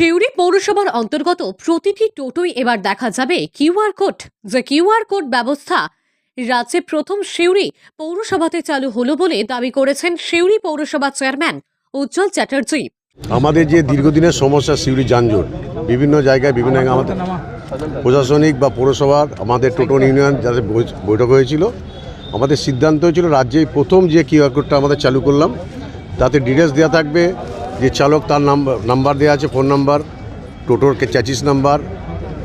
সিউড়ি পৌরসভার অন্তর্গত প্রতিটি টোটোই এবার দেখা যাবে কিউআর কোড। যে কিউআর কোড ব্যবস্থা রাজ্যে প্রথম সিউড়ি পৌরসভাতে চালু হলো বলে দাবি করেছেন সিউড়ি পৌরসভা চেয়ারম্যান উজ্জ্বল চ্যাটার্জি। আমাদের যে দীর্ঘদিনের সমস্যা সিউড়ি যানজট, বিভিন্ন জায়গায় বিভিন্ন আমাদের প্রশাসনিক বা পৌরসভার, আমাদের টোটো ইউনিয়ন যাদের বৈঠক হয়েছিল, আমাদের সিদ্ধান্ত হয়েছিল রাজ্যে প্রথম যে কিউআর কোডটা আমাদের চালু করলাম, তাতে ডিটেলস দেওয়া থাকবে। যে চালক তার নাম্বার নাম্বার দেওয়া আছে, ফোন নাম্বার, টোটোর চ্যাচিস নাম্বার,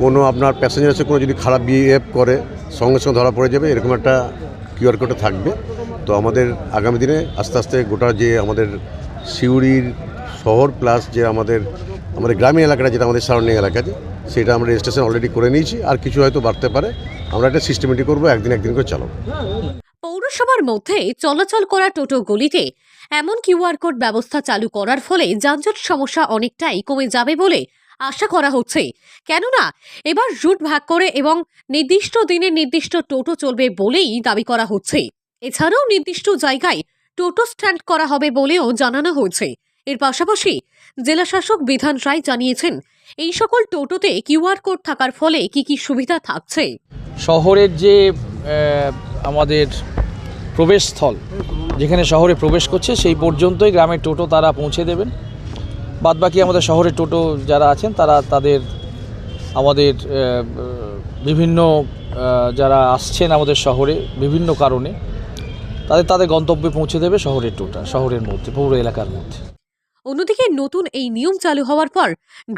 কোনো আপনার প্যাসেঞ্জার এসে কোনো যদি খারাপ বিহেভ করে, সঙ্গে সঙ্গে ধরা পড়ে যাবে, এরকম একটা কিউআর কোডে থাকবে। তো আমাদের আগামী দিনে আস্তে আস্তে গোটা যে আমাদের সিউড়ির শহর প্লাস যে আমাদের আমাদের গ্রামীণ এলাকাটা যেটা আমাদের সারাউন্ডিং এলাকা আছে, সেটা আমরা রেজিস্ট্রেশন অলরেডি করে নিয়েছি, আর কিছু হয়তো বাড়তে পারে। আমরা একটা সিস্টেমেটিক করব, একদিন একদিন করে চালাবো। পৌরসভার মধ্যে চলাচল করা টোটোগুলিতে এমন কিউআর কোড ব্যবস্থা চালু করার ফলে যানজট সমস্যা অনেকটাই কমে যাবে বলে আশা করা হচ্ছে। কেননা, এবার রুট ভাগ করে এবং নির্দিষ্ট দিনে নির্দিষ্ট টোটো চলবে বলেই দাবি করা হচ্ছে। এছাড়াও নির্দিষ্ট জায়গায় টোটো স্ট্যান্ড করা হবে বলেও জানানো হয়েছে। এর পাশাপাশি জেলাশাসক বিধান রায় জানিয়েছেন, এই সকল টোটোতে কিউআর কোড থাকার ফলে কি কি সুবিধা থাকছে? শহরের যে আমাদের প্রবেশস্থল, যেখানে শহরে প্রবেশ করছে, সেই পর্যন্তই গ্রামের টোটো তারা পৌঁছে দেবেন। বাদবাকি আমাদের শহরের টোটো যারা আছেন, তারা তাদের, আমাদের বিভিন্ন যারা আসছেন আমাদের শহরে, বিভিন্ন কারণে, তাদের তাদের গন্তব্যে পৌঁছে দেবে শহরের টোটা, শহরের মধ্যে, পৌর এলাকার মধ্যে। অন্যদিকে নতুন এই নিয়ম চালু হওয়ার পর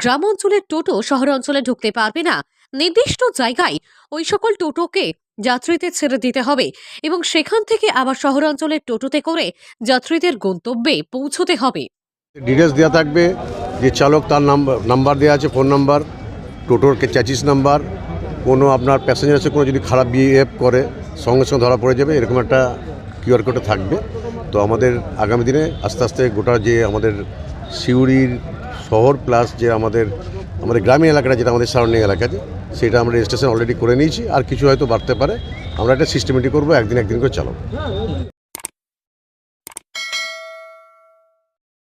গ্রাম অঞ্চলের টোটো শহর অঞ্চলে ঢুকতে পারবে না। নির্দিষ্ট জায়গায় ওই সকল টোটোকে যাত্রীদের ছেড়ে দিতে হবে এবং সেখান থেকে আবার শহরাঞ্চলের টোটোতে করে যাত্রীদের গন্তব্যে পৌঁছতে হবে। ডিটেলস দেওয়া থাকবে যে চালক তার নাম্বার নাম্বার দেওয়া আছে, ফোন নাম্বার, টোটোর চ্যাচিস নাম্বার, কোনো আপনার প্যাসেঞ্জার এসে কোনো যদি খারাপ বিহেভ করে, সঙ্গে সঙ্গে ধরা পড়ে যাবে, এরকম একটা কিউআর কোডে থাকবে। তো আমাদের আগামী দিনে আস্তে আস্তে গোটা যে আমাদের সিউড়ির শহর প্লাস যে আমাদের আমাদের গ্রামীণ এলাকাটা যেটা আমাদের সারাউন্ডিং এলাকা আছে সেটা আমরা রেজিস্ট্রেশন অলরেডি করে নিয়েছি, আর কিছু হয়তো বাড়তে পারে। আমরা এটা সিস্টেমেটিক করব, একদিন একদিন করে চালাবো।